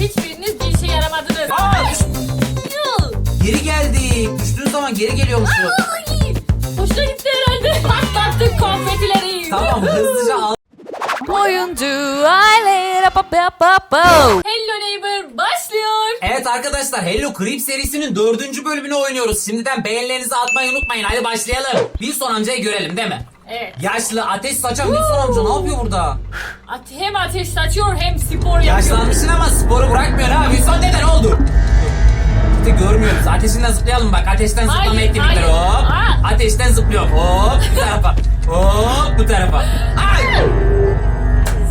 hiçbiriniz bir işe yaramadınız. Aa, düş- geri geldik. Düştüğün zaman geri geliyormuşuz. Ay, Hoşuna gitti herhalde. Patlattık konfetileri. Tamam hızlıca al. Oyuncu aile pa pa pa pa. Hello Neighbor başlıyor. Evet arkadaşlar Hello Creep serisinin dördüncü bölümünü oynuyoruz. Şimdiden beğenilerinizi atmayı unutmayın. Hadi başlayalım. Wilson amcayı görelim değil mi? Evet. Yaşlı ateş saçan Wilson amca ne yapıyor burada? Ate- hem ateş saçıyor hem spor yapıyor. Yaşlanmışsın ama sporu bırakmıyor ha. Wilson dede ne oldu? İşte görmüyoruz. Ateşinden zıplayalım bak. Ateşten zıplama Hayır, etkinlikleri hayır. hop. Aa. Ateşten zıplıyor. Hop bu tarafa. Hop bu tarafa. Ay!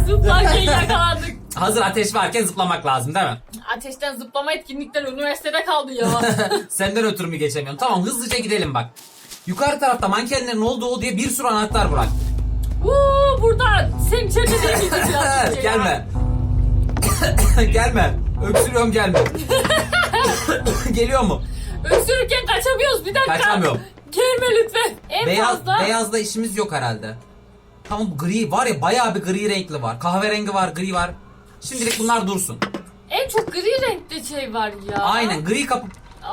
Zıplarken yakalandık. Hazır ateş varken zıplamak lazım değil mi? Ateşten zıplama etkinlikleri üniversitede kaldı ya. Senden ötürü mü geçemiyorum? Tamam hızlıca gidelim bak. Yukarı tarafta mankenlerin olduğu diye bir sürü anahtar bırak. Uuu buradan. Sen çetede gideceğiz. ya. gelme. gelme. Öksürüyorum gelme. Geliyor mu? Öksürürken kaçamıyoruz bir dakika. Kaçamıyorum. Gelme lütfen. En Beyaz, fazla. beyazda işimiz yok herhalde. Tamam gri var ya bayağı bir gri renkli var. Kahverengi var, gri var. Şimdilik bunlar dursun. En çok gri renkte şey var ya. Aynen gri kapı.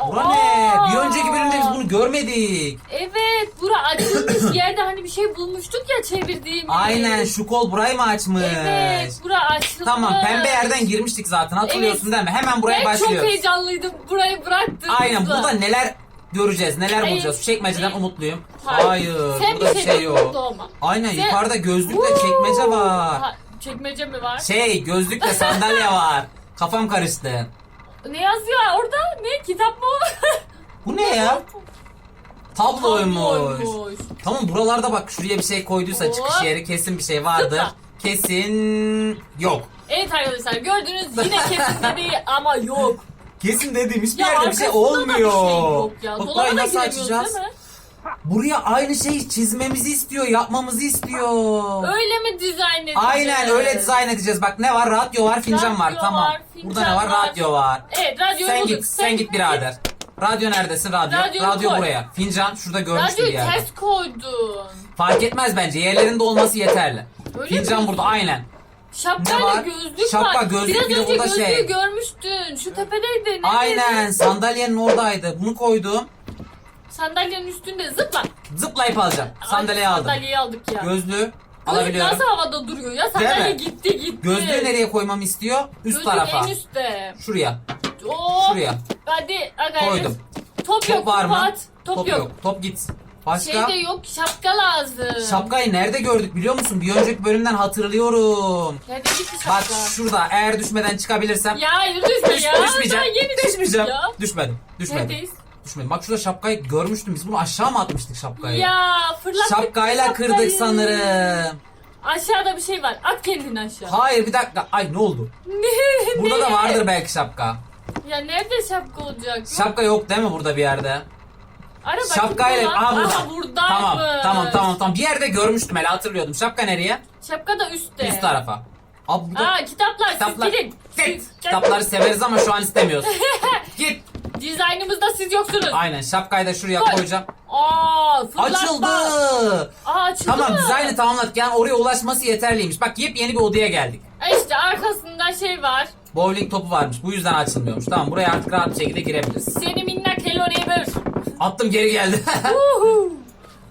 Bura Aa. ne? Bir önceki bölümde biz bunu görmedik. Evet bura açılmış yerde hani bir şey bulmuştuk ya çevirdiğimiz. Aynen şu kol burayı mı açmış? Evet bura açılmış. Tamam pembe yerden girmiştik zaten hatırlıyorsun değil mi? Hemen buraya Ben çok başlıyoruz. heyecanlıydım burayı bıraktım. Aynen burada neler göreceğiz neler Hayır. bulacağız. Şu çekmeceden Hayır. umutluyum. Hayır. Hayır, Sen burada bir şey yok. Aynen Sen- yukarıda gözlükle çekmece var. Ha, çekmece mi var? Şey gözlükle sandalye var. Kafam karıştı. Ne yazıyor orada? Ne kitap mı? Bu ne ya? Tabloymuş. Tabloymuş. Tamam buralarda bak şuraya bir şey koyduysa Hop. çıkış yeri kesin bir şey vardır. Zıpla. Kesin yok. Evet arkadaşlar gördünüz yine kesin dediği ama yok. Kesin dediğim hiçbir Ya yerde bir şey arkasında da olmuyor. bir şey yok ya. Dolaba da giremiyoruz değil mi? Buraya aynı şeyi çizmemizi istiyor, yapmamızı istiyor. Öyle mi dizayn edeceğiz? Aynen öyle dizayn edeceğiz. Bak ne var? Radyo var, fincan var. Radyo Tamam. var, fincan Burada ne var? var. Radyo var. Evet radyoyu Sen bulduk. git, sen git birader. Radyo neredesin radyo? Radyoyu radyo koy. buraya. Fincan şurada görmüştüm bir Radyoyu yerde. ters koydun. Fark etmez bence. Yerlerinde olması yeterli. Öyle Fincan mi? burada aynen. Ne Şapkayla var? gözlük Şapka, var. gözlük, Biraz bir de önce burada gözlüğü şey. görmüştün. Şu tepedeydi. Neredeydi? Aynen sandalyenin oradaydı. Bunu koydum. Sandalyenin üstünde zıpla. Zıplayıp alacağım. Sandalyeyi aldım. Sandalyeyi aldık ya. Gözlüğü alabiliyorum. nasıl havada duruyor ya? Sandalye mi? gitti gitti. Gözlüğü nereye koymamı istiyor? Üst Gözlük tarafa. en üstte. Şuraya. Oo. Şuraya. Hadi aga. Koydum. Top, yok Top var mı? Fuat. Top, yok. Top git. Başka? Şeyde yok şapka lazım. Şapkayı nerede gördük biliyor musun? Bir önceki bölümden hatırlıyorum. Nerede gitti şapka? Bak şurada eğer düşmeden çıkabilirsem. Ya hayır düşme Düş, ya. düşmeyeceğim. Düşmeyeceğim. Ya. Düşmedim. Düşmedim. Neredeyiz? Düşmedim. Bak şurada şapkayı görmüştüm. Biz bunu aşağı mı atmıştık şapkayı? Ya fırlattık Şapkayla şapkayı. kırdık sanırım. Aşağıda bir şey var. At kendini aşağı. Hayır bir dakika. Ay ne oldu? Ne? Burada ne? da vardır belki şapka. Ya nerede şapka olacak? Şapka yok değil mi burada bir yerde? Ara bakayım Şapkayla... ulan. Aha burada. Buradaymış. Tamam tamam tamam tamam. Bir yerde görmüştüm hele hatırlıyordum. Şapka nereye? Şapka da üstte. Üst tarafa. Abi burada Aa kitaplar, kitaplar. siz gidin. Kitapları severiz ama şu an istemiyoruz. Dizaynımızda siz yoksunuz. Aynen şapkayı da şuraya Koy. koyacağım. Aa fırlatma. Açıldı. Aa açıldı Tamam mı? dizaynı tamamladık. Yani oraya ulaşması yeterliymiş. Bak yepyeni bir odaya geldik. E İşte arkasında şey var. Bowling topu varmış. Bu yüzden açılmıyormuş. Tamam buraya artık rahat bir şekilde girebiliriz. Seni minnak Hello Neighbor. Attım geri geldi. Uhu.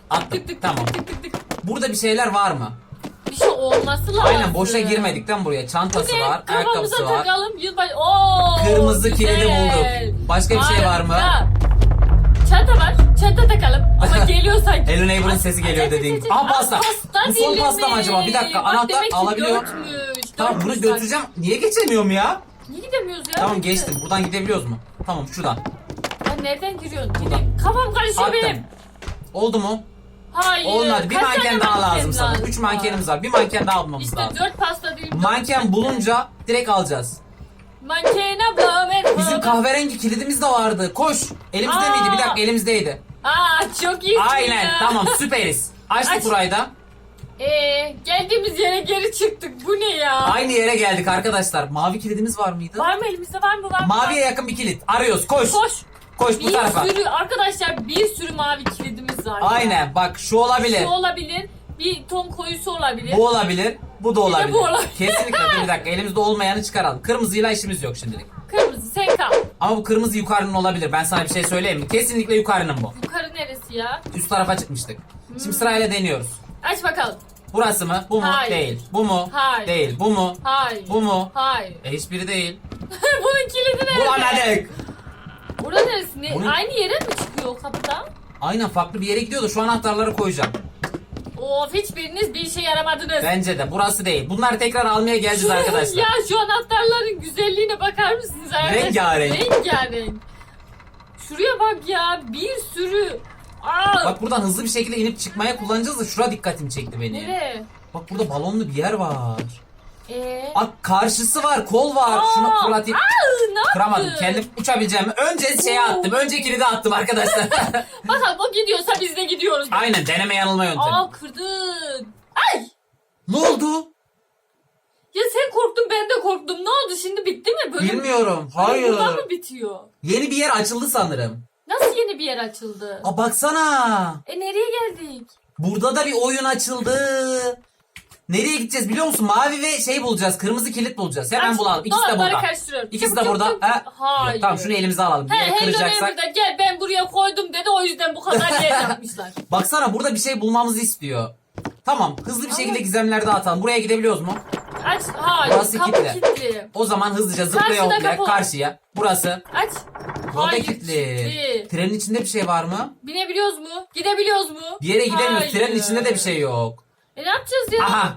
Attım. tık tık Tamam. tık tık tık tık. Burada bir şeyler var mı? Bir şey olması lazım. Aynen boşa girmedik lan buraya. Çantası Bu ne? var, Kafamıza ayakkabısı var. takalım. Yılbaşı. Oo, Kırmızı güzel. kilidi bulduk. Başka bir şey var mı? Harika. Çanta var. Çanta takalım. Ama geliyor sanki. Hello Neighbor'ın sesi geliyor dediğin. Aa pasta. Bu son dilimi. pasta mı acaba? Bir dakika Bak, anahtar demek ki alabiliyor. dörtmüş, Tamam bunu götüreceğim. Niye geçemiyorum ya? Niye gidemiyoruz ya? Tamam geçtim. Buradan gidebiliyoruz mu? Tamam şuradan. Ya nereden giriyorsun? Gideyim. Kafam karışıyor Attım. benim. Oldu mu? Hayır. Olmadı. Bir Kaç manken daha lazım sana. Üç mankenimiz var. Bir manken daha bulmamız İşte lazım. dört pasta dilim. Manken pasta. bulunca direkt alacağız. Manken abla merhaba. Bizim kahverengi kilidimiz de vardı. Koş. Elimizde Aa. miydi? Bir dakika elimizdeydi. Aa çok iyi. Aynen. Tamam süperiz. Açtık Aç. burayı da. Ee, geldiğimiz yere geri çıktık. Bu ne ya? Aynı yere geldik arkadaşlar. Mavi kilidimiz var mıydı? Var mı elimizde var mı var mı? Maviye yakın bir kilit. Arıyoruz. Koş. Koş. Koş bu Bir tarafa. sürü arkadaşlar bir sürü mavi kilidimiz var. ya. Aynen. Bak şu olabilir. Şu olabilir. Bir ton koyusu olabilir. Bu olabilir. Bu da olabilir. bu olabilir. Kesinlikle dur bir dakika elimizde olmayanı çıkaralım. Kırmızıyla işimiz yok şimdilik. Kırmızı sen kal. Ama bu kırmızı yukarının olabilir. Ben sana bir şey söyleyeyim mi? Kesinlikle yukarının bu. Yukarı neresi ya? Üst tarafa çıkmıştık. Şimdi sırayla deniyoruz. Aç bakalım. Burası mı? Bu mu? Hayır. Değil. Bu mu? Hayır. Değil. Bu mu? Hayır. Bu mu? Hayır. E hiçbiri değil. Bunun kilidi nerede? Bulamadık. Burada neresi? Ne? Bunun- Aynı yere mi çıkıyor o kapıdan? Aynen farklı bir yere gidiyor da şu anahtarları koyacağım. Of hiçbiriniz bir işe yaramadınız. Bence de burası değil. Bunları tekrar almaya geleceğiz arkadaşlar. ya şu anahtarların güzelliğine bakar mısınız arkadaşlar? Rengarenk. Rengarenk. Şuraya bak ya bir sürü. Aa, Bak buradan hızlı bir şekilde inip çıkmaya kullanacağız da şura dikkatimi çekti beni. Nereye? Bak burada balonlu bir yer var. Ee? Bak karşısı var, kol var. Şunu Aa, fırlatayım. Aa, ne yaptın? Kıramadım. Kendim uçabileceğimi önce şeye Oo. attım. Önce kilidi attım arkadaşlar. Bakalım o gidiyorsa biz de gidiyoruz. Aynen deneme yanılma yöntemi. Aa kırdın. Ay! Ne oldu? Ya sen korktun ben de korktum. Ne oldu şimdi bitti mi? Bölüm, Bilmiyorum. Hayır. Buradan mı bitiyor? Yeni bir yer açıldı sanırım. Nasıl yeni bir yer açıldı? Aa baksana. E nereye geldik? Burada da bir oyun açıldı. Nereye gideceğiz biliyor musun? Mavi ve şey bulacağız. Kırmızı kilit bulacağız. Hemen Aç, bulalım. İkisi de burada. karıştırıyorum. İkisi Çabuk, de burada. çabuk, Ha? çabuk. Hayır. Tamam şunu elimize alalım. Bir He yere Hello kıracaksak. Neighbor'da gel ben buraya koydum dedi o yüzden bu kadar yer yapmışlar. Baksana burada bir şey bulmamızı istiyor. Tamam hızlı bir şekilde gizemlerde atalım. Buraya gidebiliyoruz mu? Aç. Hayır. Burası kapı kilitli. kilitli. O zaman hızlıca zıplaya Karşıda hoplaya kapı. karşıya. Burası. Aç. Hayır, kilitli. kilitli. Trenin içinde bir şey var mı? Binebiliyoruz mu? Gidebiliyoruz mu? Bir yere gidemiyoruz. Hayır. Trenin içinde de bir şey yok. E ne yapacağız ya? Aha.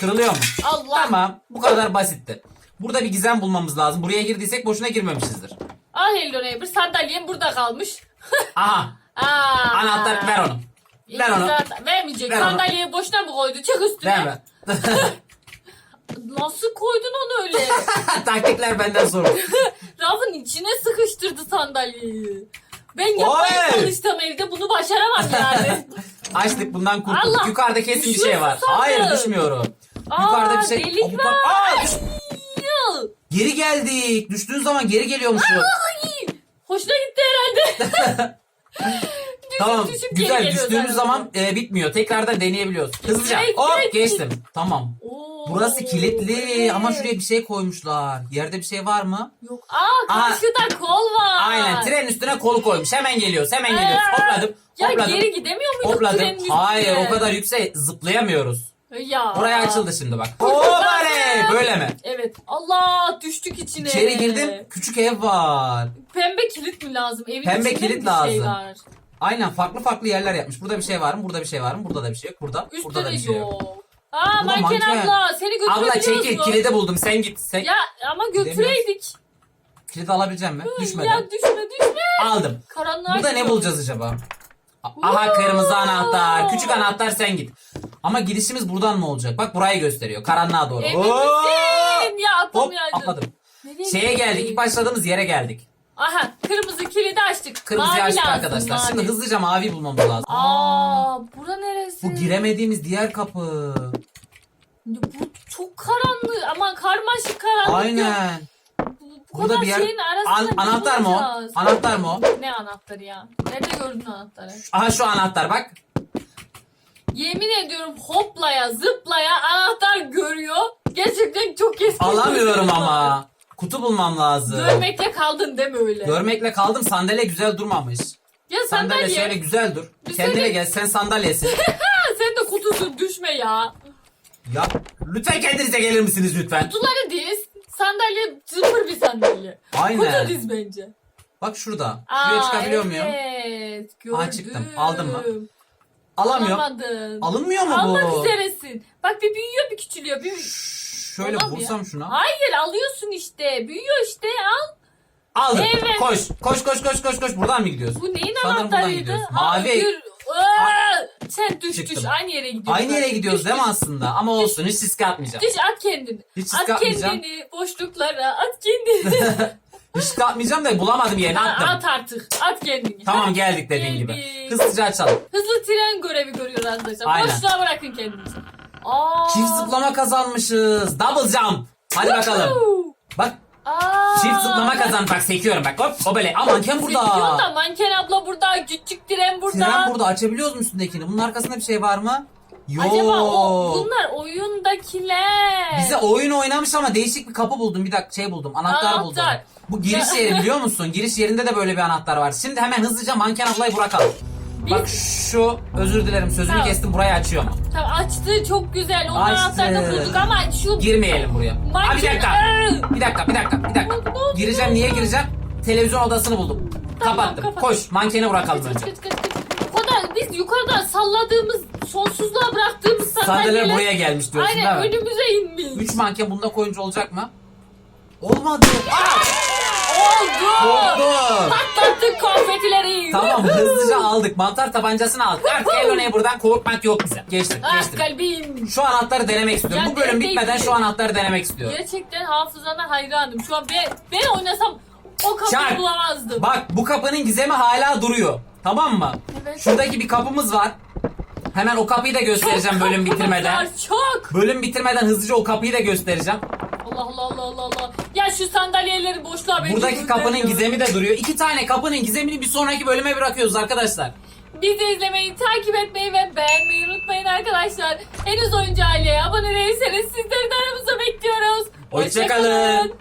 Kırılıyor mu? Allah. Tamam. Bu kadar basitti. Burada bir gizem bulmamız lazım. Buraya girdiysek boşuna girmemişizdir. Ah Hello Neighbor sandalyem burada kalmış. Aha. Aa. Anahtar ver onu. Ver onu. Vermeyecek. Ver onu. Sandalyeyi boşuna mı koydu? Çık üstüne. Verme. Nasıl koydun onu öyle? Taktikler benden sorun. Rafın içine sıkıştırdı sandalyeyi. Ben yapmaya Oy! çalıştım evde bunu başaramam yani. Açtık bundan kurtulduk. Allah! Yukarıda kesin bir şey Düşüyorsun var. sandım. Hayır düşmüyorum. Aa, Yukarıda bir şey. delik bu- var. Aa, düş-! Geri geldik. Düştüğün zaman geri geliyormuşuz. Ay! Hoşuna gitti herhalde. düşüp Tamam düşüp geri güzel geliyoruz düştüğümüz arada. zaman e, bitmiyor. Tekrardan deneyebiliyoruz. Hızlıca. Direkt, Hop direkt. geçtim. Tamam. Oo, Burası kilitli ama şuraya bir şey koymuşlar. Yerde bir şey var mı? Yok. Aa karşıda kol var. Aynen trenin üstüne kolu koymuş. Hemen geliyoruz hemen geliyoruz. Aa, Hopladım. Ya hopladım. geri gidemiyor hopladım. trenin üstüne? Hayır o kadar yüksek zıplayamıyoruz. Ya. Oraya açıldı şimdi bak. Kurtuldum. Oley! Böyle mi? Evet. Allah düştük içine. İçeri girdim. Küçük ev var. Pembe kilit mi lazım? Evin Pembe içinde kilit bir Şey lazım. var. Aynen farklı farklı yerler yapmış. Burada bir şey var mı? Burada bir şey var mı? Burada da bir şey yok. Burada. Üstte burada da de bir şey yok. yok. Aa Burada manken, manken. abla seni Abla götürebiliyoruz çekil mu? buldum. Sen git. Sen Ya ama götüreydik. kilit alabileceğim mi? Düşmeden. Ya düşme düşme. Aldım. Karanlığa Burada ne gidiyoruz. bulacağız acaba? A- Aha kırmızı anahtar. Küçük anahtar sen git. Ama girişimiz buradan mı olacak? Bak burayı gösteriyor. Karanlığa doğru. Emin Hop! misin? Ya Hop atamayaydın. atladım. Nereye Şeye gittik? geldik. İlk başladığımız yere geldik. Aha kırmızı kilidi açtık. Kırmızı Mavi açtık lazım, arkadaşlar. mavi. Şimdi hızlıca mavi bulmamız lazım. Aa bura neresi? Bu giremediğimiz diğer kapı. Bu çok karanlık ama karmaşık karanlık. Aynen. Bu, bu Burada kadar bir yer. şeyin arasında An- anahtar mı o? Anahtar mı o? Ne anahtarı ya? Nerede gördün anahtarı? Aha şu anahtar bak. Yemin ediyorum hoplaya zıplaya anahtar görüyor. Gerçekten çok eski. Alamıyorum ama. Kutu bulmam lazım. Görmekte kaldın değil mi öyle? Görmekle kaldım. Sandalye güzel durmamış. ya Sandalye sandalye. şöyle güzel dur. Bir Kendine gel. Sen sandalyesin. Sen de kutusun düşme ya. ya lütfen kendinize gelir misiniz lütfen? Kutuları diz. Sandalye zıpır bir sandalye. Aynen. Kutu diz bence. Bak şurada. Şuraya çıkabiliyor muyum? Evet. Gördüm. Aa, çıktım. Aldın mı? Alamıyorum. Alamadın. Alınmıyor mu Almak bu? üzeresin. Bak bir büyüyor bir küçülüyor. Bir... Şöyle Alamıyor. vursam şuna. Hayır alıyorsun işte. Büyüyor işte al. Aldım. Evet. Koş. Koş koş koş koş koş. Buradan mı gidiyoruz? Bu neyin Sanırım buradan anahtarıydı? gidiyoruz. Mavi. Hayır. Aa, Sen düş Çıktım. düş. Aynı yere gidiyoruz. Aynı yere gidiyoruz düş, değil mi düş. aslında? Ama olsun hiç riske atmayacağım. Düş at kendini. Hiç risk at atmayacağım. kendini boşluklara at kendini. Hiç riske atmayacağım da bulamadım yerini attım. at artık. At kendini. Tamam geldik dediğin gibi. Geldik. Hızlıca açalım. Hızlı tren görevi görüyor arkadaşlar. Aynen. Boşluğa bırakın kendinizi. Aa. Çift zıplama kazanmışız. Double jump. Hadi bakalım. Bak Aa. çift zıplama kazan. Bak sekiyorum bak. Hop o böyle. Aa manken Sekiyor da burada. manken abla burada. Küçük tren burada. Tren burada. Açabiliyoruz mu üstündekini? Bunun arkasında bir şey var mı? Yo. Acaba o, bunlar oyundakiler. Bize oyun oynamış ama değişik bir kapı buldum. Bir dakika şey buldum. Anahtar, Anahtar. buldum. Bu giriş yeri biliyor musun? Giriş yerinde de böyle bir anahtar var. Şimdi hemen hızlıca manken ablayı bırakalım. Bak şu özür dilerim sözünü Tamam. kestim burayı açıyor mu? Tamam açtı çok güzel. Onun Açtı. anahtarını bulduk ama şu Girmeyelim buraya. Abi bir dakika. Bir dakika bir dakika bir dakika. Ne oldu? Gireceğim niye gireceğim? Televizyon odasını buldum. Tamam, Kapattım. kapat. Koş mankeni bırakalım Kaç, önce. kaç, kaç, kaç. O kadar biz yukarıdan salladığımız sonsuzluğa bıraktığımız Sandalyeler sandalyeler buraya gelmiş diyorsun Aynen değil mi? önümüze inmiş. Üç manken bunda koyunca olacak mı? Olmadı. Aa! Oldu. Oldu. Patlattık konfetileri. Tamam hızlıca aldık. Mantar tabancasını aldık. Artık Elona'ya buradan korkmak yok bize. Geçtim Ah geçtim. kalbim. Şu anahtarı denemek istiyorum. Ya Bu bölüm bitmeden şu anahtarı denemek istiyorum. Gerçekten hafızana hayranım. Şu an ben, ben oynasam o kapıyı Çak. bulamazdım. Bak bu kapının gizemi hala duruyor. Tamam mı? Evet. Şuradaki bir kapımız var. Hemen o kapıyı da göstereceğim bölüm bitirmeden. Çok. Bölüm bitirmeden hızlıca o kapıyı da göstereceğim. Allah Allah Allah Allah Allah. Ya şu sandalyeleri boşluğa bence Buradaki kapının gizemi de duruyor. İki tane kapının gizemini bir sonraki bölüme bırakıyoruz arkadaşlar. Bizi izlemeyi, takip etmeyi ve beğenmeyi unutmayın arkadaşlar. Henüz oyuncu aileye abone değilseniz sizleri de aramızda bekliyoruz. Hoşçakalın.